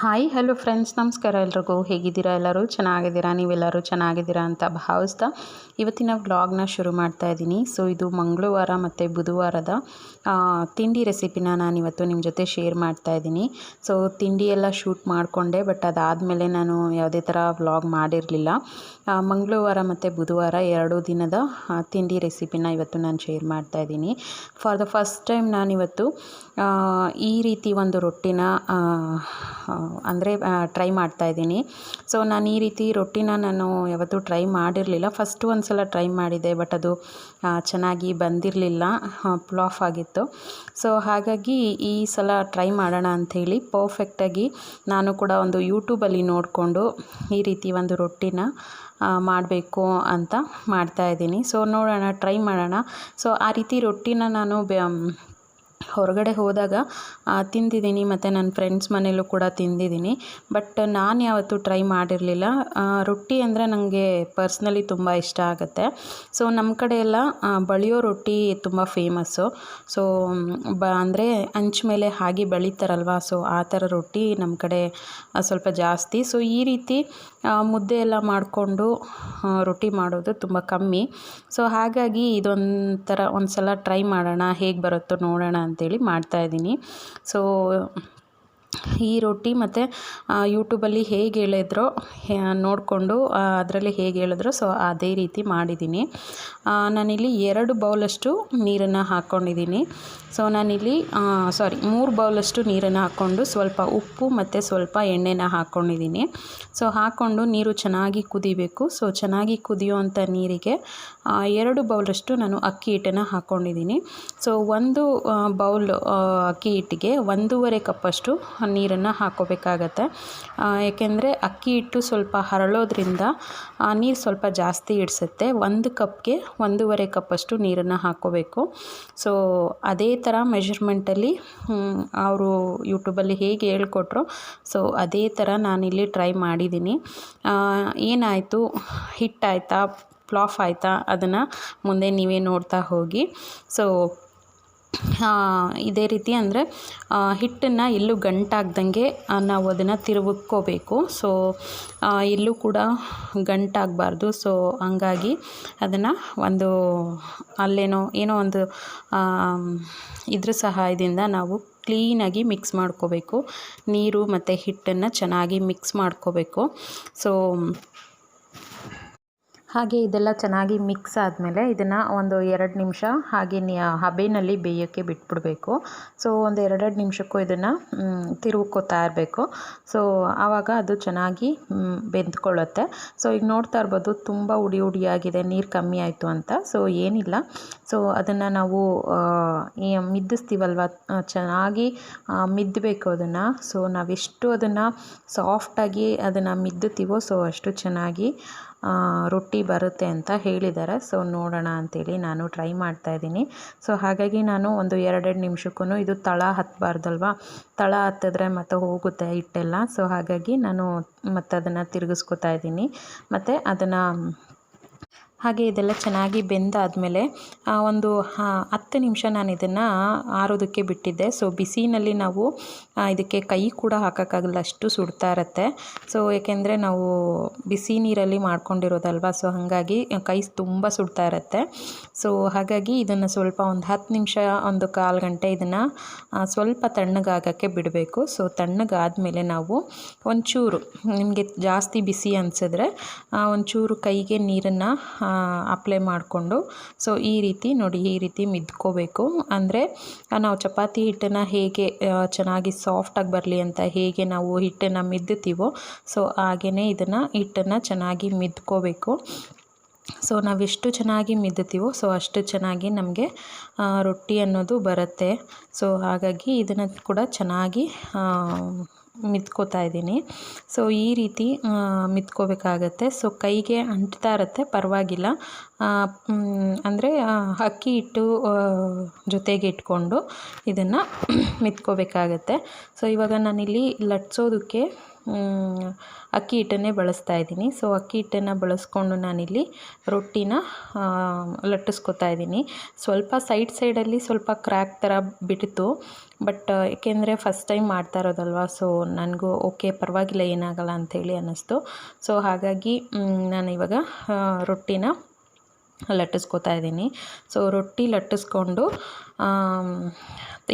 Hi, hello friends, ನಮಸ್ಕಾರ ಎಲ್ರಿಗೂ. ಹೇಗಿದ್ದೀರಾ? ಎಲ್ಲರೂ ಚೆನ್ನಾಗಿದ್ದೀರಾ? ನೀವೆಲ್ಲರೂ ಚೆನ್ನಾಗಿದ್ದೀರಾ ಅಂತ ಭಾವಿಸ್ತಾ ಇವತ್ತಿನ ವ್ಲಾಗ್ನ ಶುರು ಮಾಡ್ತಾ ಇದ್ದೀನಿ. ಸೊ ಇದು ಮಂಗಳವಾರ ಮತ್ತು ಬುಧವಾರದ ತಿಂಡಿ ರೆಸಿಪಿನ ನಾನು ಇವತ್ತು ನಿಮ್ಮ ಜೊತೆ ಶೇರ್ ಮಾಡ್ತಾ ಇದ್ದೀನಿ. ಸೊ ತಿಂಡಿ ಎಲ್ಲ ಶೂಟ್ ಮಾಡಿಕೊಂಡೆ, ಬಟ್ ಅದಾದಮೇಲೆ ನಾನು ಯಾವುದೇ ಥರ ವ್ಲಾಗ್ ಮಾಡಿರಲಿಲ್ಲ. ಮಂಗಳವಾರ ಮತ್ತು ಬುಧವಾರ ಎರಡು ದಿನದ ತಿಂಡಿ ರೆಸಿಪಿನ ಇವತ್ತು ನಾನು ಶೇರ್ ಮಾಡ್ತಾ ಇದ್ದೀನಿ. ಫಾರ್ ದ ಫಸ್ಟ್ ಟೈಮ್ ನಾನಿವತ್ತು ಈ ರೀತಿ ಒಂದು ರೊಟ್ಟಿನ ಅಂದರೆ ಟ್ರೈ ಮಾಡ್ತಾ ಇದ್ದೀನಿ. ಸೊ ನಾನು ಈ ರೀತಿ ರೊಟ್ಟಿನ ನಾನು ಯಾವತ್ತೂ ಟ್ರೈ ಮಾಡಿರಲಿಲ್ಲ. ಫಸ್ಟ್ ಒಂದು ಸಲ ಟ್ರೈ ಮಾಡಿದೆ ಬಟ್ ಅದು ಚೆನ್ನಾಗಿ ಬಂದಿರಲಿಲ್ಲ. ಫ್ಲಾಫ್ ಆಗಿತ್ತು. ಸೊ ಹಾಗಾಗಿ ಈ ಸಲ ಟ್ರೈ ಮಾಡೋಣ ಅಂಥೇಳಿ ಪರ್ಫೆಕ್ಟಾಗಿ ನಾನು ಕೂಡ ಒಂದು ಯೂಟ್ಯೂಬಲ್ಲಿ ನೋಡಿಕೊಂಡು ಈ ರೀತಿ ಒಂದು ರೊಟ್ಟಿನ ಮಾಡಬೇಕು ಅಂತ ಮಾಡ್ತಾ ಇದ್ದೀನಿ. ಸೊ ನೋಡೋಣ ಟ್ರೈ ಮಾಡೋಣ. ಸೊ ಆ ರೀತಿ ರೊಟ್ಟಿನ ನಾನು ಹೊರಗಡೆ ಹೋದಾಗ ತಿಂದಿದ್ದೀನಿ ಮತ್ತು ನನ್ನ ಫ್ರೆಂಡ್ಸ್ ಮನೇಲೂ ಕೂಡ ತಿಂದಿದ್ದೀನಿ ಬಟ್ ನಾನು ಯಾವತ್ತೂ ಟ್ರೈ ಮಾಡಿರಲಿಲ್ಲ. ರೊಟ್ಟಿ ಅಂದರೆ ನನಗೆ ಪರ್ಸ್ನಲಿ ತುಂಬ ಇಷ್ಟ ಆಗುತ್ತೆ. ಸೊ ನಮ್ಮ ಕಡೆ ಎಲ್ಲ ಬಳಿಯೋ ರೊಟ್ಟಿ ತುಂಬ ಫೇಮಸ್ಸು ಸೊ ಬ, ಅಂದರೆ ಹಂಚ್ ಮೇಲೆ ಹಾಗೆ ಬೆಳೀತಾರಲ್ವ ಸೊ ಆ ಥರ ರೊಟ್ಟಿ ನಮ್ಮ ಕಡೆ ಸ್ವಲ್ಪ ಜಾಸ್ತಿ. ಸೊ ಈ ರೀತಿ ಮುದ್ದೆ ಎಲ್ಲ ಮಾಡಿಕೊಂಡು ರೊಟ್ಟಿ ಮಾಡೋದು ತುಂಬ ಕಮ್ಮಿ. ಸೊ ಹಾಗಾಗಿ ಇದೊಂಥರ ಒಂದು ಸಲ ಟ್ರೈ ಮಾಡೋಣ, ಹೇಗೆ ಬರುತ್ತೋ ನೋಡೋಣ ಅಂಥೇಳಿ ಮಾಡ್ತಾಯಿದ್ದೀನಿ ಸೊ ಈ ರೊಟ್ಟಿ ಮತ್ತು ಯೂಟ್ಯೂಬಲ್ಲಿ ಹೇಗೆ ಹೇಳಿದ್ರೋ ನೋಡಿಕೊಂಡು ಅದರಲ್ಲಿ ಹೇಗೆ ಹೇಳಿದ್ರೋ, ಸೊ ಅದೇ ರೀತಿ ಮಾಡಿದ್ದೀನಿ. ನಾನಿಲ್ಲಿ ಎರಡು ಬೌಲಷ್ಟು ನೀರನ್ನು ಹಾಕ್ಕೊಂಡಿದ್ದೀನಿ ಸೊ ನಾನಿಲ್ಲಿ ಸಾರಿ ಮೂರು ಬೌಲಷ್ಟು ನೀರನ್ನು ಹಾಕ್ಕೊಂಡು ಸ್ವಲ್ಪ ಉಪ್ಪು ಮತ್ತು ಸ್ವಲ್ಪ ಎಣ್ಣೆನ ಹಾಕ್ಕೊಂಡಿದ್ದೀನಿ ಸೊ ಹಾಕ್ಕೊಂಡು ನೀರು ಚೆನ್ನಾಗಿ ಕುದಿಬೇಕು. ಸೊ ಚೆನ್ನಾಗಿ ಕುದಿಯುವಂಥ ನೀರಿಗೆ ಎರಡು ಬೌಲಷ್ಟು ನಾನು ಅಕ್ಕಿ ಹಿಟ್ಟನ್ನು ಹಾಕ್ಕೊಂಡಿದ್ದೀನಿ ಸೊ ಒಂದು ಬೌಲ್ ಅಕ್ಕಿ ಹಿಟ್ಟಿಗೆ ಒಂದೂವರೆ ಕಪ್ಪಷ್ಟು ನೀರನ್ನು ಹಾಕ್ಕೋಬೇಕಾಗತ್ತೆ ಏಕೆಂದರೆ ಅಕ್ಕಿ ಹಿಟ್ಟು ಸ್ವಲ್ಪ ಹರಳೋದ್ರಿಂದ ಆ, ನೀರು ಸ್ವಲ್ಪ ಜಾಸ್ತಿ ಹಿಡಿಸುತ್ತೆ ಒಂದು ಕಪ್ಗೆ ಒಂದೂವರೆ ಕಪ್ಪಷ್ಟು ನೀರನ್ನು ಹಾಕ್ಕೋಬೇಕು ಸೊ ಅದೇ ಥರ ಮೆಷರ್ಮೆಂಟಲ್ಲಿ ಅವರು ಯೂಟ್ಯೂಬಲ್ಲಿ ಹೇಗೆ ಹೇಳ್ಕೊಟ್ರು ಸೊ ಅದೇ ಥರ ನಾನಿಲ್ಲಿ ಟ್ರೈ ಮಾಡಿದ್ದೀನಿ. ಏನಾಯಿತು? ಹಿಟ್ಟಾಯ್ತಾ? ಫ್ಲಾಫ್ ಆಯಿತಾ? ಅದನ್ನು ಮುಂದೆ ನೀವೇ ನೋಡ್ತಾ ಹೋಗಿ. ಸೊ ಇದೇ ರೀತಿ ಅಂದರೆ ಹಿಟ್ಟನ್ನು ಎಲ್ಲೂ ಗಂಟಾಗ್ದಂಗೆ ನಾವು ಅದನ್ನು ತಿರುವ್ಕೋಬೇಕು. ಸೊ ಎಲ್ಲೂ ಕೂಡ ಗಂಟಾಗಬಾರ್ದು. ಸೊ ಹಂಗಾಗಿ ಅದನ್ನು ಒಂದು ಅಲ್ಲೇನೋ, ಏನೋ ಒಂದು ಇದ್ರ ಸಹಾಯದಿಂದ ನಾವು ಕ್ಲೀನಾಗಿ ಮಿಕ್ಸ್ ಮಾಡ್ಕೋಬೇಕು. ನೀರು ಮತ್ತು ಹಿಟ್ಟನ್ನು ಚೆನ್ನಾಗಿ ಮಿಕ್ಸ್ ಮಾಡ್ಕೋಬೇಕು. ಸೊ ಹಾಗೆ ಇದೆಲ್ಲ ಚೆನ್ನಾಗಿ ಮಿಕ್ಸ್ ಆದಮೇಲೆ ಇದನ್ನು ಒಂದು ಎರಡು ನಿಮಿಷ ಹಾಗೆ ಹಬೆಯಲ್ಲಿ ಬೇಯೋಕ್ಕೆ ಬಿಟ್ಬಿಡಬೇಕು. ಸೊ ಒಂದು ಎರಡೆರಡು ನಿಮಿಷಕ್ಕೂ ಇದನ್ನು ತಿರುಗ್ಕೊತಾ ಇರಬೇಕು. ಸೊ ಆವಾಗ ಅದು ಚೆನ್ನಾಗಿ ಬೆಂದ್ಕೊಳ್ಳುತ್ತೆ. ಸೊ ಈಗ ನೋಡ್ತಾ ಇರ್ಬೋದು, ತುಂಬ ಉಡಿ ಉಡಿಯಾಗಿದೆ ನೀರು ಕಮ್ಮಿ ಆಯಿತು ಅಂತ. ಸೊ ಏನಿಲ್ಲ. ಸೊ ಅದನ್ನು ನಾವು ಮಿದ್ದಿಸ್ತೀವಲ್ವ? ಚೆನ್ನಾಗಿ ಮಿದ್ದಬೇಕು ಅದನ್ನು. ಸೊ ನಾವೆಷ್ಟು ಅದನ್ನು ಸಾಫ್ಟಾಗಿ ಅದನ್ನು ಮಿದ್ದುತ್ತೀವೋ ಸೊ ಅಷ್ಟು ಚೆನ್ನಾಗಿ ರೊಟ್ಟಿ ಬರುತ್ತೆ ಅಂತ ಹೇಳಿದ್ದಾರೆ. ಸೊ ನೋಡೋಣ ಅಂತೇಳಿ ನಾನು ಟ್ರೈ ಮಾಡ್ತಾ ಇದ್ದೀನಿ. ಸೊ ಹಾಗಾಗಿ ನಾನು ಒಂದು ಎರಡೆರಡು ನಿಮಿಷಕ್ಕೂ ಇದು ತಳ ಹತ್ತಬಾರ್ದಲ್ವ ತಳ ಹತ್ತಿದ್ರೆ ಮತ್ತೆ ಹೋಗುತ್ತೆ ಹಿಟ್ಟೆಲ್ಲ. ಸೊ ಹಾಗಾಗಿ ನಾನು ಮತ್ತೆ ಅದನ್ನು ತಿರುಗಿಸ್ಕೊತಾ ಇದ್ದೀನಿ. ಮತ್ತು ಅದನ್ನು ಹಾಗೆ ಇದೆಲ್ಲ ಚೆನ್ನಾಗಿ ಬೆಂದಾದಮೇಲೆ ಒಂದು ಹತ್ತು ನಿಮಿಷ ನಾನು ಇದನ್ನು ಆರೋದಕ್ಕೆ ಬಿಟ್ಟಿದ್ದೆ. ಸೊ ಬಿಸಿನಲ್ಲಿ ನಾವು ಇದಕ್ಕೆ ಕೈ ಕೂಡ ಹಾಕೋಕ್ಕಾಗಲ್ಲ, ಅಷ್ಟು ಸುಡ್ತಾ ಇರುತ್ತೆ. ಸೊ ಏಕೆಂದರೆ ನಾವು ಬಿಸಿ ನೀರಲ್ಲಿ ಮಾಡ್ಕೊಂಡಿರೋದಲ್ವ? ಸೊ ಹಾಗಾಗಿ ಕೈ ತುಂಬ ಸುಡ್ತಾ ಇರುತ್ತೆ. ಸೊ ಹಾಗಾಗಿ ಇದನ್ನು ಸ್ವಲ್ಪ ಒಂದು ಹತ್ತು ನಿಮಿಷ, ಒಂದು ಕಾಲು ಗಂಟೆ ಇದನ್ನು ಸ್ವಲ್ಪ ತಣ್ಣಗಾಗೋಕ್ಕೆ ಬಿಡಬೇಕು. ಸೊ ತಣ್ಣಗಾದಮೇಲೆ ನಾವು ಒಂಚೂರು, ನಿಮಗೆ ಜಾಸ್ತಿ ಬಿಸಿ ಅನಿಸಿದ್ರೆ ಒಂಚೂರು ಕೈಗೆ ನೀರನ್ನು ಅಪ್ಲೈ ಮಾಡಿಕೊಂಡು. ಸೊ ಈ ರೀತಿ ನೋಡಿ, ಈ ರೀತಿ ಮಿದ್ಕೋಬೇಕು. ಅಂದರೆ ನಾವು ಚಪಾತಿ ಹಿಟ್ಟನ್ನು ಹೇಗೆ ಚೆನ್ನಾಗಿ ಸಾಫ್ಟಾಗಿ ಬರಲಿ ಅಂತ ಹೇಗೆ ನಾವು ಹಿಟ್ಟನ್ನು ಮಿದ್ದುತ್ತೀವೋ ಸೊ ಹಾಗೆಯೇ ಇದನ್ನು ಹಿಟ್ಟನ್ನು ಚೆನ್ನಾಗಿ ಮಿದ್ಕೋಬೇಕು. ಸೊ ನಾವೆಷ್ಟು ಚೆನ್ನಾಗಿ ಮಿದ್ದುತ್ತೀವೋ ಸೊ ಅಷ್ಟು ಚೆನ್ನಾಗಿ ನಮಗೆ ರೊಟ್ಟಿ ಅನ್ನೋದು ಬರುತ್ತೆ. ಸೊ ಹಾಗಾಗಿ ಇದನ್ನು ಕೂಡ ಚೆನ್ನಾಗಿ ಮಿದ್ಕೋತಾ ಇದ್ದೀನಿ. ಸೊ ಈ ರೀತಿ ಮಿತ್ಕೋಬೇಕಾಗತ್ತೆ. ಸೊ ಕೈಗೆ ಅಂಟ್ತಾ ಇರುತ್ತೆ, ಪರವಾಗಿಲ್ಲ. ಅಂದರೆ ಅಕ್ಕಿ ಹಿಟ್ಟು ಜೊತೆಗೆ ಇಟ್ಕೊಂಡು ಇದನ್ನು ಮಿದ್ಕೋಬೇಕಾಗತ್ತೆ ಸೊ ಇವಾಗ ನಾನಿಲ್ಲಿ ಲಟ್ಸೋದಕ್ಕೆ ಅಕ್ಕಿ ಹಿಟ್ಟನ್ನೇ ಬಳಸ್ತಾ ಇದ್ದೀನಿ. ಸೊ ಅಕ್ಕಿ ಹಿಟ್ಟನ್ನು ಬಳಸ್ಕೊಂಡು ನಾನಿಲ್ಲಿ ರೊಟ್ಟಿನ ಲಟ್ಟಿಸ್ಕೊತಾ ಇದ್ದೀನಿ. ಸ್ವಲ್ಪ ಸೈಡ್ ಸೈಡಲ್ಲಿ ಸ್ವಲ್ಪ ಕ್ರ್ಯಾಕ್ ಥರ ಬಿಡ್ತು ಬಟ್ ಏಕೆಂದರೆ ಫಸ್ಟ್ ಟೈಮ್ ಮಾಡ್ತಾ ಇರೋದಲ್ವ ಸೊ ನನಗೂ ಓಕೆ ಪರವಾಗಿಲ್ಲ, ಏನಾಗಲ್ಲ ಅಂಥೇಳಿ ಅನ್ನಿಸ್ತು. ಸೊ ಹಾಗಾಗಿ ನಾನು ಇವಾಗ ರೊಟ್ಟಿನ ಲಟ್ಟಿಸ್ಕೊತಾ ಇದ್ದೀನಿ. ಸೊ ರೊಟ್ಟಿ ಲಟ್ಟಿಸ್ಕೊಂಡು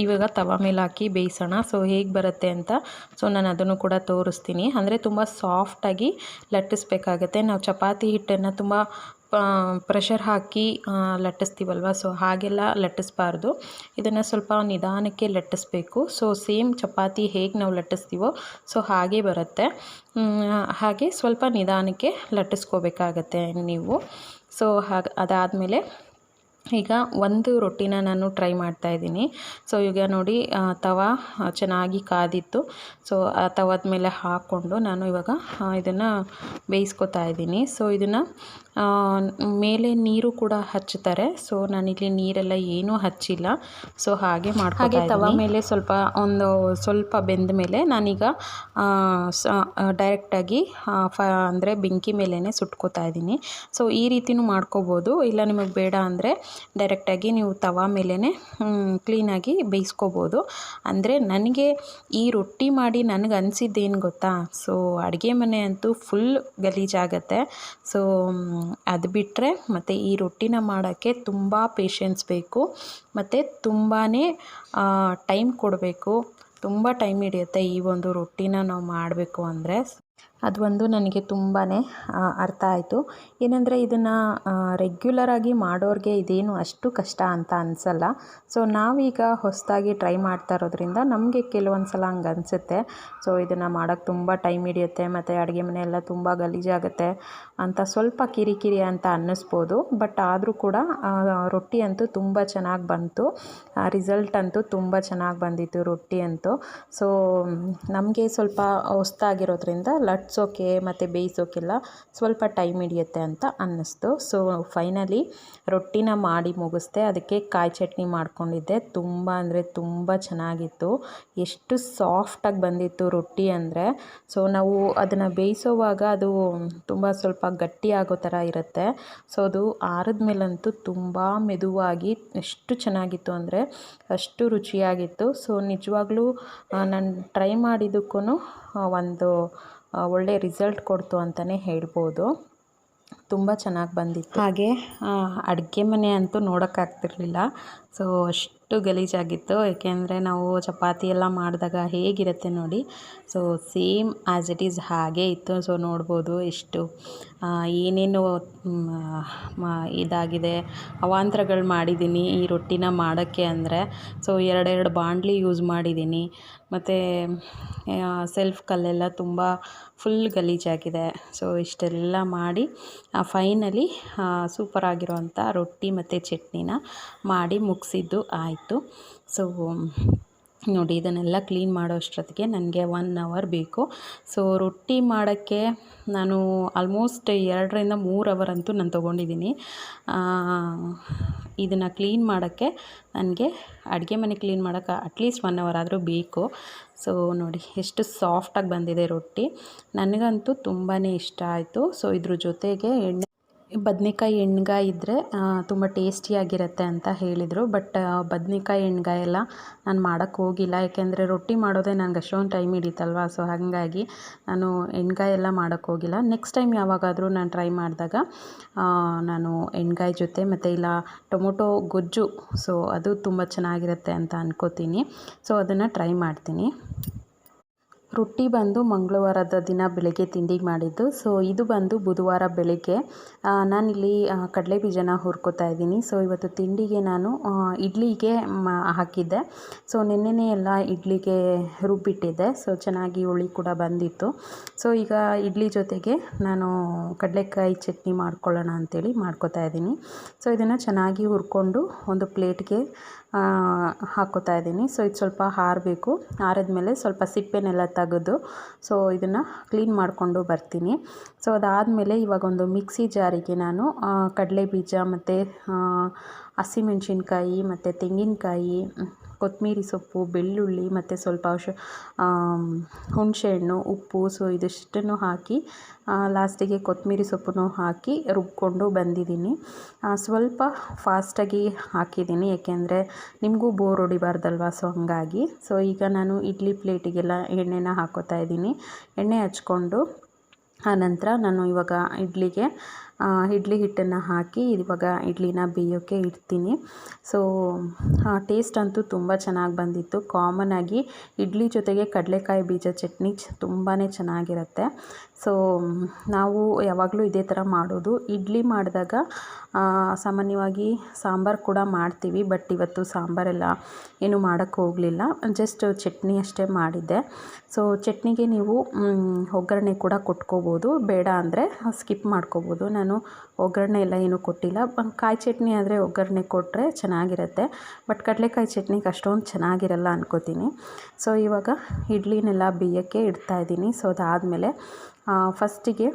ಇವಾಗ ತವ ಮೇಲೆ ಹಾಕಿ ಬೇಯಿಸೋಣ. ಸೊ ಹೇಗೆ ಬರುತ್ತೆ ಅಂತ ಸೊ ನಾನು ಅದನ್ನು ಕೂಡ ತೋರಿಸ್ತೀನಿ. ಅಂದರೆ ತುಂಬ ಸಾಫ್ಟಾಗಿ ಲಟ್ಟಿಸ್ಬೇಕಾಗತ್ತೆ. ನಾವು ಚಪಾತಿ ಹಿಟ್ಟನ್ನು ತುಂಬ ಪ್ರೆಷರ್ ಹಾಕಿ ಲಟ್ಟಿಸ್ತೀವಲ್ವ? ಸೊ ಹಾಗೆಲ್ಲ ಲಟ್ಟಿಸ್ಬಾರ್ದು. ಇದನ್ನು ಸ್ವಲ್ಪ ನಿಧಾನಕ್ಕೆ ಲಟ್ಟಿಸ್ಬೇಕು. ಸೊ ಸೇಮ್ ಚಪಾತಿ ಹೇಗೆ ನಾವು ಲಟ್ಟಿಸ್ತೀವೋ ಸೊ ಹಾಗೆ ಬರುತ್ತೆ. ಹಾಗೆ ಸ್ವಲ್ಪ ನಿಧಾನಕ್ಕೆ ಲಟ್ಟಿಸ್ಕೋಬೇಕಾಗತ್ತೆ ನೀವು. ಸೊ ಹಾಗೆ, ಅದಾದಮೇಲೆ ಈಗ ಒಂದು ರೊಟ್ಟಿನ ನಾನು ಟ್ರೈ ಮಾಡ್ತಾಯಿದ್ದೀನಿ ಸೊ ಈಗ ನೋಡಿ ತವ ಚೆನ್ನಾಗಿ ಕಾದಿತ್ತು. ಸೊ ಆ ತವದ ಮೇಲೆ ಹಾಕ್ಕೊಂಡು ನಾನು ಇವಾಗ ಇದನ್ನು ಬೇಯಿಸ್ಕೊತಾ ಇದ್ದೀನಿ. ಸೊ ಇದನ್ನು ಮೇಲೆ ನೀರು ಕೂಡ ಹಚ್ಚುತ್ತಾರೆ. ಸೊ ನಾನಿಲ್ಲಿ ನೀರೆಲ್ಲ ಏನೂ ಹಚ್ಚಿಲ್ಲ. ಸೊ ಹಾಗೆ ಮಾಡಿ ಹಾಗೆ ತವ ಮೇಲೆ ಸ್ವಲ್ಪ ಒಂದು ಸ್ವಲ್ಪ ಬೆಂದ ಮೇಲೆ ನಾನೀಗ ಡೈರೆಕ್ಟಾಗಿ ಫ ಅಂದರೆ ಬೆಂಕಿ ಮೇಲೇ ಸುಟ್ಕೋತಾ ಇದ್ದೀನಿ. ಸೊ ಈ ರೀತಿಯೂ ಮಾಡ್ಕೋಬೋದು. ಇಲ್ಲ ನಿಮಗೆ ಬೇಡ ಅಂದರೆ ಡೈರೆಕ್ಟಾಗಿ ನೀವು ತವ ಮೇಲೇ ಕ್ಲೀನಾಗಿ ಬೇಯಿಸ್ಕೋಬೋದು. ಅಂದರೆ ನನಗೆ ಈ ರೊಟ್ಟಿ ಮಾಡಿ ನನಗೆ ಅನಿಸಿದ್ದೇನು ಗೊತ್ತಾ? ಸೊ ಅಡುಗೆ ಮನೆ ಅಂತೂ ಫುಲ್ ಗಲೀಜಾಗತ್ತೆ. ಸೊ ಅದು ಬಿಟ್ಟರೆ ಮತ್ತು ಈ ರೊಟ್ಟಿನ ಮಾಡೋಕ್ಕೆ ತುಂಬ ಪೇಷನ್ಸ್ ಬೇಕು. ಮತ್ತು ತುಂಬಾ ಟೈಮ್ ಕೊಡಬೇಕು. ತುಂಬ ಟೈಮ್ ಹಿಡಿಯುತ್ತೆ ಈ ಒಂದು ರೊಟ್ಟಿನ ನಾವು ಮಾಡಬೇಕು ಅಂದರೆ. ಅದು ಒಂದು ನನಗೆ ತುಂಬಾ ಅರ್ಥ ಆಯಿತು. ಏನಂದರೆ ಇದನ್ನು ರೆಗ್ಯುಲರಾಗಿ ಮಾಡೋರಿಗೆ ಇದೇನು ಅಷ್ಟು ಕಷ್ಟ ಅಂತ ಅನಿಸಲ್ಲ. ಸೊ ನಾವೀಗ ಹೊಸದಾಗಿ ಟ್ರೈ ಮಾಡ್ತಾ ಇರೋದ್ರಿಂದ ನಮಗೆ ಕೆಲವೊಂದು ಸಲ ಹಂಗೆ ಅನಿಸುತ್ತೆ. ಸೊ ಇದನ್ನು ಮಾಡೋಕ್ಕೆ ತುಂಬ ಟೈಮ್ ಹಿಡಿಯುತ್ತೆ, ಮತ್ತು ಅಡುಗೆ ಮನೆಯೆಲ್ಲ ತುಂಬ ಗಲೀಜಾಗುತ್ತೆ ಅಂತ ಸ್ವಲ್ಪ ಕಿರಿಕಿರಿ ಅಂತ ಅನ್ನಿಸ್ಬೋದು. ಬಟ್ ಆದರೂ ಕೂಡ ರೊಟ್ಟಿ ಅಂತೂ ತುಂಬ ಚೆನ್ನಾಗಿ ಬಂತು. ರಿಸಲ್ಟ್ ಅಂತೂ ತುಂಬ ಚೆನ್ನಾಗಿ ಬಂದಿತ್ತು ರೊಟ್ಟಿ ಅಂತೂ. ಸೊ ನಮಗೆ ಸ್ವಲ್ಪ ಹೊಸ್ದಾಗಿರೋದ್ರಿಂದ ಲಟ್ಸೋಕ್ಕೆ ಮತ್ತು ಬೇಯಿಸೋಕೆಲ್ಲ ಸ್ವಲ್ಪ ಟೈಮ್ ಹಿಡಿಯುತ್ತೆ ಅಂತ ಅನ್ನಿಸ್ತು. ಸೊ, ಫೈನಲಿ ರೊಟ್ಟಿನ ಮಾಡಿ ಮುಗಿಸ್ದೆ, ಅದಕ್ಕೆ ಕಾಯಿ ಚಟ್ನಿ ಮಾಡ್ಕೊಂಡಿದ್ದೆ. ತುಂಬ ಅಂದರೆ ತುಂಬ ಚೆನ್ನಾಗಿತ್ತು. ಎಷ್ಟು ಸಾಫ್ಟಾಗಿ ಬಂದಿತ್ತು ರೊಟ್ಟಿ ಅಂದರೆ. ಸೊ, ನಾವು ಅದನ್ನು ಬೇಯಿಸೋವಾಗ ಅದು ತುಂಬ ಸ್ವಲ್ಪ ಗಟ್ಟಿ ಆಗೋ ಥರ ಇರುತ್ತೆ. ಸೊ, ಅದು ಆರಿದ ಮೇಲಂತೂ ತುಂಬ ಮೆದುವಾಗಿ ಎಷ್ಟು ಚೆನ್ನಾಗಿತ್ತು ಅಂದರೆ ಅಷ್ಟು ರುಚಿಯಾಗಿತ್ತು. ಸೊ, ನಿಜವಾಗ್ಲೂ ನಾನು ಟ್ರೈ ಮಾಡಿದ್ದಕ್ಕೂ ಒಂದು ಒಳ್ಳೆ ರಿಸಲ್ಟ್ ಕೊಡ್ತು ಅಂತಲೇ ಹೇಳ್ಬೋದು. ತುಂಬ ಚೆನ್ನಾಗಿ ಬಂದಿತ್ತು. ಹಾಗೆ ಅಡುಗೆ ಮನೆ ಅಂತೂ ನೋಡೋಕ್ಕಾಗ್ತಿರ್ಲಿಲ್ಲ ಸೊ ಅಷ್ಟು ಗಲೀಜಾಗಿತ್ತು. ಏಕೆಂದರೆ ನಾವು ಚಪಾತಿ ಎಲ್ಲ ಮಾಡಿದಾಗ ಹೇಗಿರುತ್ತೆ ನೋಡಿ. So same as it is ಹಾಗೆ ಇತ್ತು. ಸೊ ನೋಡ್ಬೋದು ಎಷ್ಟು ಏನೇನು ಇದಾಗಿದೆ. ಅವಾಂತರಗಳು ಮಾಡಿದ್ದೀನಿ ಈ ರೊಟ್ಟಿನ ಮಾಡೋಕ್ಕೆ ಅಂದರೆ. ಸೊ ಎರಡೆರಡು ಬಾಂಡ್ಲಿ ಯೂಸ್ ಮಾಡಿದ್ದೀನಿ ಮತ್ತು ಸೆಲ್ಫ್ ಕಲ್ಲೆಲ್ಲ ತುಂಬ ಫುಲ್ ಗಲೀಜಾಗಿದೆ. ಸೊ ಇಷ್ಟೆಲ್ಲ ಮಾಡಿ ಫೈನಲಿ ಸೂಪರಾಗಿರೋವಂಥ ರೊಟ್ಟಿ ಮತ್ತು ಚಟ್ನಿನ ಮಾಡಿ ಮುಗಿಸಿದ್ದು ಆಯಿತು. ಸೊ ನೋಡಿ, ಇದನ್ನೆಲ್ಲ ಕ್ಲೀನ್ ಮಾಡೋ ಅಷ್ಟೊತ್ತಿಗೆ ನನಗೆ ಒನ್ ಅವರ್ ಬೇಕು. ಸೊ ರೊಟ್ಟಿ ಮಾಡೋಕ್ಕೆ ನಾನು ಆಲ್ಮೋಸ್ಟ್ ಎರಡರಿಂದ ಮೂರು ಅವರ್ ಅಂತೂ ನಾನು ತೊಗೊಂಡಿದ್ದೀನಿ. ಇದನ್ನು ಕ್ಲೀನ್ ಮಾಡೋಕ್ಕೆ ನನಗೆ ಅಡುಗೆ ಮನೆ ಕ್ಲೀನ್ ಮಾಡೋಕ್ಕೆ ಅಟ್ಲೀಸ್ಟ್ ಒನ್ ಅವರ್ ಆದರೂ ಬೇಕು. ಸೊ ನೋಡಿ ಎಷ್ಟು ಸಾಫ್ಟಾಗಿ ಬಂದಿದೆ ರೊಟ್ಟಿ. ನನಗಂತೂ ತುಂಬಾ ಇಷ್ಟ ಆಯಿತು. ಸೊ ಇದ್ರ ಜೊತೆಗೆ ಎಣ್ಣೆ ಬದನೇಕಾಯಿ ಎಣ್ಗಾಯಿ ಇದ್ದರೆ ತುಂಬ ಟೇಸ್ಟಿಯಾಗಿರುತ್ತೆ ಅಂತ ಹೇಳಿದರು. ಬಟ್ ಬದನೇಕಾಯಿ ಎಣ್ಗಾಯಿ ಎಲ್ಲ ನಾನು ಮಾಡೋಕ್ಕೆ ಹೋಗಿಲ್ಲ. ಏಕೆಂದರೆ ರೊಟ್ಟಿ ಮಾಡೋದೇ ನಂಗೆ ಅಷ್ಟೊಂದು ಟೈಮ್ ಹಿಡಿತಲ್ವ. ಸೊ ಹಾಗಾಗಿ ನಾನು ಎಣ್ಗಾಯಿ ಎಲ್ಲ ಮಾಡೋಕ್ಕೆ ಹೋಗಿಲ್ಲ. ನೆಕ್ಸ್ಟ್ ಟೈಮ್ ಯಾವಾಗಾದರೂ ನಾನು ಟ್ರೈ ಮಾಡಿದಾಗ ನಾನು ಎಣ್ಗಾಯಿ ಜೊತೆ ಮತ್ತು ಇಲ್ಲ ಟೊಮೊಟೊ ಗೊಜ್ಜು. ಸೊ ಅದು ತುಂಬ ಚೆನ್ನಾಗಿರುತ್ತೆ ಅಂತ ಅನ್ಕೋತೀನಿ. ಸೊ ಅದನ್ನು ಟ್ರೈ ಮಾಡ್ತೀನಿ. ರೊಟ್ಟಿ ಬಂದು ಮಂಗಳವಾರದ ದಿನ ಬೆಳಗ್ಗೆ ತಿಂಡಿಗೆ ಮಾಡಿದ್ದು. ಸೊ ಇದು ಬಂದು ಬುಧವಾರ ಬೆಳಗ್ಗೆ. ನಾನಿಲ್ಲಿ ಕಡಲೆ ಬೀಜನ ಹುರ್ಕೋತಾ ಇದ್ದೀನಿ. ಸೊ ಇವತ್ತು ತಿಂಡಿಗೆ ನಾನು ಇಡ್ಲಿಗೆ ಹಾಕಿದ್ದೆ. ಸೊ ನಿನ್ನೆನೇ ಎಲ್ಲ ಇಡ್ಲಿಗೆ ರುಬ್ಬಿಟ್ಟಿದ್ದೆ. ಸೊ ಚೆನ್ನಾಗಿ ಹುಳಿ ಕೂಡ ಬಂದಿತ್ತು. ಸೊ ಈಗ ಇಡ್ಲಿ ಜೊತೆಗೆ ನಾನು ಕಡಲೆಕಾಯಿ ಚಟ್ನಿ ಮಾಡ್ಕೊಳ್ಳೋಣ ಅಂಥೇಳಿ ಮಾಡ್ಕೋತಾ ಇದ್ದೀನಿ. ಸೊ ಇದನ್ನು ಚೆನ್ನಾಗಿ ಹುರ್ಕೊಂಡು ಒಂದು ಪ್ಲೇಟ್ಗೆ ಹಾಕ್ಕೋತಾ ಇದ್ದೀನಿ. ಸೊ ಇದು ಸ್ವಲ್ಪ ಆರಬೇಕು ಆರಿದ್ಮೇಲೆ ಸ್ವಲ್ಪ ಸಿಪ್ಪೆನೆಲ್ಲ ತೆಗೆದು ಸೊ ಇದನ್ನು ಕ್ಲೀನ್ ಮಾಡಿಕೊಂಡು ಬರ್ತೀನಿ. ಸೊ ಅದಾದಮೇಲೆ ಇವಾಗ ಒಂದು ಮಿಕ್ಸಿ ಜಾರಿಗೆ ನಾನು ಕಡಲೆ ಬೀಜ ಮತ್ತು ಹಸಿಮೆಣ್ಸಿನ್ಕಾಯಿ ಮತ್ತು ತೆಂಗಿನಕಾಯಿ ಕೊತ್ತಂಬರಿ ಸೊಪ್ಪು, ಬೆಳ್ಳುಳ್ಳಿ ಮತ್ತು ಸ್ವಲ್ಪ ಔಷ ಹುಣಸೆಹಣ್ಣು, ಉಪ್ಪು. ಸೊ ಇದಿಷ್ಟನ್ನು ಹಾಕಿ ಲಾಸ್ಟಿಗೆ ಕೊತ್ತಂಬರಿ ಸೊಪ್ಪನ್ನು ಹಾಕಿ ರುಬ್ಕೊಂಡು ಬಂದಿದ್ದೀನಿ. ಸ್ವಲ್ಪ ಫಾಸ್ಟಾಗಿ ಹಾಕಿದ್ದೀನಿ ಏಕೆಂದರೆ ನಿಮಗೂ ಬೋರ್ ಹೊಡಿಬಾರ್ದಲ್ವಾ? ಸೊ ಹಂಗಾಗಿ. ಸೊ ಈಗ ನಾನು ಇಡ್ಲಿ ಪ್ಲೇಟಿಗೆಲ್ಲ ಎಣ್ಣೆನ ಹಾಕೋತಾ ಇದ್ದೀನಿ. ಎಣ್ಣೆ ಹಚ್ಕೊಂಡು ಆನಂತರ ನಾನು ಇವಾಗ ಇಡ್ಲಿಗೆ ಇಡ್ಲಿ ಹಿಟ್ಟನ್ನು ಹಾಕಿ ಇವಾಗ ಇಡ್ಲಿನ ಬೇಯೋಕ್ಕೆ ಇಡ್ತೀನಿ. ಸೊ ಟೇಸ್ಟ್ ಅಂತೂ ತುಂಬ ಚೆನ್ನಾಗಿ ಬಂದಿತ್ತು. ಕಾಮನಾಗಿ ಇಡ್ಲಿ ಜೊತೆಗೆ ಕಡಲೆಕಾಯಿ ಬೀಜ ಚಟ್ನಿ ತುಂಬಾ ಚೆನ್ನಾಗಿರುತ್ತೆ. ಸೊ ನಾವು ಯಾವಾಗಲೂ ಇದೇ ಥರ ಮಾಡೋದು. ಇಡ್ಲಿ ಮಾಡಿದಾಗ ಸಾಮಾನ್ಯವಾಗಿ ಸಾಂಬಾರು ಕೂಡ ಮಾಡ್ತೀವಿ ಬಟ್ ಇವತ್ತು ಸಾಂಬಾರೆಲ್ಲ ಏನು ಮಾಡೋಕ್ಕೆ ಹೋಗಲಿಲ್ಲ. ಜಸ್ಟ್ ಚಟ್ನಿ ಅಷ್ಟೇ ಮಾಡಿದ್ದೆ. ಸೊ ಚಟ್ನಿಗೆ ನೀವು ಒಗ್ಗರಣೆ ಕೂಡ ಕೊಟ್ಕೋಬೋದು. ಬೇಡ ಅಂದರೆ ಸ್ಕಿಪ್ ಮಾಡ್ಕೋಬೋದು. ಒಗ್ಗರಣೆ ಎಲ್ಲ ಏನೂ ಕೊಟ್ಟಿಲ್ಲ. ಕಾಯಿ ಚಟ್ನಿ ಆದರೆ ಒಗ್ಗರಣೆ ಕೊಟ್ಟರೆ ಚೆನ್ನಾಗಿರುತ್ತೆ. ಬಟ್ ಕಡಲೆಕಾಯಿ ಚಟ್ನಿಗೆ ಅಷ್ಟೊಂದು ಚೆನ್ನಾಗಿರಲ್ಲ ಅನ್ಕೋತೀನಿ. ಸೊ, ಇವಾಗ ಇಡ್ಲಿನೆಲ್ಲ ಬೇಯೋಕ್ಕೆ ಇಡ್ತಾಯಿದ್ದೀನಿ ಸೊ, ಅದಾದಮೇಲೆ ಫಸ್ಟಿಗೆ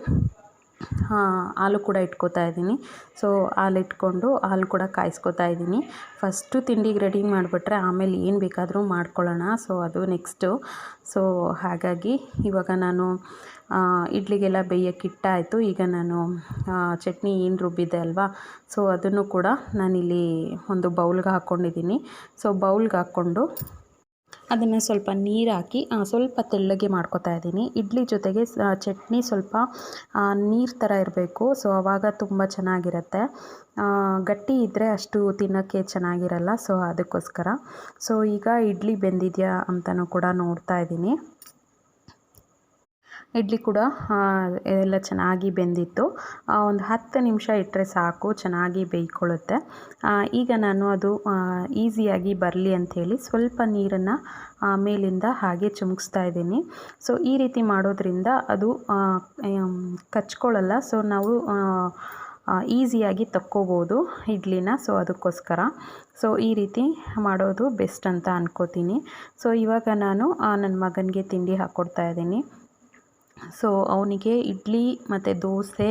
ಹಾಲು ಕೂಡ ಇಟ್ಕೋತಾ ಇದ್ದೀನಿ. ಸೊ, ಹಾಲು ಇಟ್ಕೊಂಡು ಹಾಲು ಕೂಡ ಕಾಯಿಸ್ಕೊತಾ ಇದ್ದೀನಿ. ಫಸ್ಟು ತಿಂಡಿಗೆ ರೆಡಿ ಮಾಡಿಬಿಟ್ರೆ ಆಮೇಲೆ ಏನು ಬೇಕಾದರೂ ಮಾಡ್ಕೊಳ್ಳೋಣ. ಸೊ, ಅದು ನೆಕ್ಸ್ಟು. ಸೊ, ಹಾಗಾಗಿ ಇವಾಗ ನಾನು ಇಡ್ಲಿಗೆಲ್ಲ ಬೇಯೋಕ್ಕೆ ಇಟ್ಟಾಯಿತು ಈಗ ನಾನು ಚಟ್ನಿ ಏನು ರುಬ್ಬಿದ್ದೆ ಅಲ್ವಾ? ಸೊ ಅದನ್ನು ಕೂಡ ನಾನಿಲ್ಲಿ ಒಂದು ಬೌಲ್ಗೆ ಹಾಕ್ಕೊಂಡಿದ್ದೀನಿ. ಸೊ ಬೌಲ್ಗೆ ಹಾಕ್ಕೊಂಡು ಅದನ್ನು ಸ್ವಲ್ಪ ನೀರು ಹಾಕಿ ಸ್ವಲ್ಪ ತೆಳ್ಳಗೆ ಮಾಡ್ಕೊತಾ ಇದ್ದೀನಿ. ಇಡ್ಲಿ ಜೊತೆಗೆ ಚಟ್ನಿ ಸ್ವಲ್ಪ ನೀರು ಥರ ಇರಬೇಕು. ಸೊ ಆವಾಗ ತುಂಬ ಚೆನ್ನಾಗಿರುತ್ತೆ. ಗಟ್ಟಿ ಇದ್ದರೆ ಅಷ್ಟು ತಿನ್ನೋಕ್ಕೆ ಚೆನ್ನಾಗಿರಲ್ಲ. ಸೊ ಅದಕ್ಕೋಸ್ಕರ. ಸೊ ಈಗ ಇಡ್ಲಿ ಬೆಂದಿದೆಯಾ ಅಂತಲೂ ಕೂಡ ನೋಡ್ತಾ ಇದ್ದೀನಿ. ಇಡ್ಲಿ ಕೂಡ ಎಲ್ಲ ಚೆನ್ನಾಗಿ ಬೆಂದಿತ್ತು. ಒಂದು ಹತ್ತು ನಿಮಿಷ ಇಟ್ಟರೆ ಸಾಕು, ಚೆನ್ನಾಗಿ ಬೇಯ್ಕೊಳ್ಳುತ್ತೆ. ಈಗ ನಾನು ಅದು ಈಸಿಯಾಗಿ ಬರಲಿ ಅಂಥೇಳಿ ಸ್ವಲ್ಪ ನೀರನ್ನು ಮೇಲಿಂದ ಹಾಗೆ ಚುಮುಕ್ಸ್ತಾ ಇದ್ದೀನಿ. ಸೊ ಈ ರೀತಿ ಮಾಡೋದ್ರಿಂದ ಅದು ಕಚ್ಕೊಳ್ಳಲ್ಲ. ಸೊ ನಾವು ಈಸಿಯಾಗಿ ತಕ್ಕೋಬೋದು ಇಡ್ಲಿನ. ಸೊ ಅದಕ್ಕೋಸ್ಕರ. ಸೊ ಈ ರೀತಿ ಮಾಡೋದು ಬೆಸ್ಟ್ ಅಂತ ಅಂದ್ಕೋತೀನಿ ಸೊ ಇವಾಗ ನಾನು ನನ್ನ ಮಗನಿಗೆ ತಿಂಡಿ ಹಾಕ್ಕೊಡ್ತಾ ಇದ್ದೀನಿ. ಸೊ ಅವನಿಗೆ ಇಡ್ಲಿ ಮತ್ತು ದೋಸೆ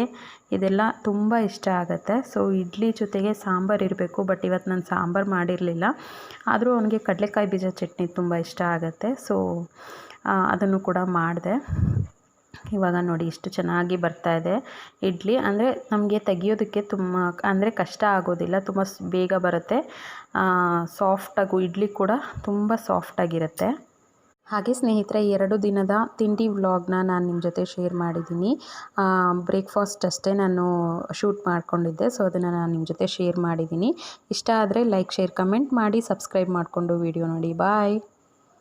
ಇದೆಲ್ಲ ತುಂಬ ಇಷ್ಟ ಆಗುತ್ತೆ. ಸೊ ಇಡ್ಲಿ ಜೊತೆಗೆ ಸಾಂಬಾರು ಇರಬೇಕು, ಬಟ್ ಇವತ್ತು ನಾನು ಸಾಂಬಾರು ಮಾಡಿರಲಿಲ್ಲ. ಆದರೂ ಅವನಿಗೆ ಕಡಲೆಕಾಯಿ ಬೀಜ ಚಟ್ನಿ ತುಂಬ ಇಷ್ಟ ಆಗುತ್ತೆ. ಸೊ ಅದನ್ನು ಕೂಡ ಮಾಡಿದೆ. ಇವಾಗ ನೋಡಿ ಇಷ್ಟು ಚೆನ್ನಾಗಿ ಬರ್ತಾ ಇದೆ ಇಡ್ಲಿ. ಅಂದರೆ ನಮಗೆ ತೆಗಿಯೋದಕ್ಕೆ ತುಂಬ, ಅಂದರೆ ಕಷ್ಟ ಆಗೋದಿಲ್ಲ, ತುಂಬ ಬೇಗ ಬರುತ್ತೆ. ಸಾಫ್ಟಾಗು ಇಡ್ಲಿ ಕೂಡ ತುಂಬ ಸಾಫ್ಟಾಗಿರುತ್ತೆ ಹಾಗೆ ಸ್ನೇಹಿತರೆ ಎರಡು ದಿನದ ತಿಂಡಿ ವ್ಲಾಗ್ನ ನಾನು ನಿಮ್ಮ ಜೊತೆ ಶೇರ್ ಮಾಡಿದ್ದೀನಿ. ಬ್ರೇಕ್ಫಾಸ್ಟ್ ಅಷ್ಟೇ ನಾನು ಶೂಟ್ ಮಾಡಿಕೊಂಡಿದ್ದೆ, ಸೊ ಅದನ್ನು ನಾನು ನಿಮ್ಮ ಜೊತೆ ಶೇರ್ ಮಾಡಿದ್ದೀನಿ. ಇಷ್ಟ ಆದರೆ ಲೈಕ್, ಶೇರ್, ಕಮೆಂಟ್ ಮಾಡಿ, ಸಬ್ಸ್ಕ್ರೈಬ್ ಮಾಡಿಕೊಂಡು ವಿಡಿಯೋ ನೋಡಿ. ಬಾಯ್!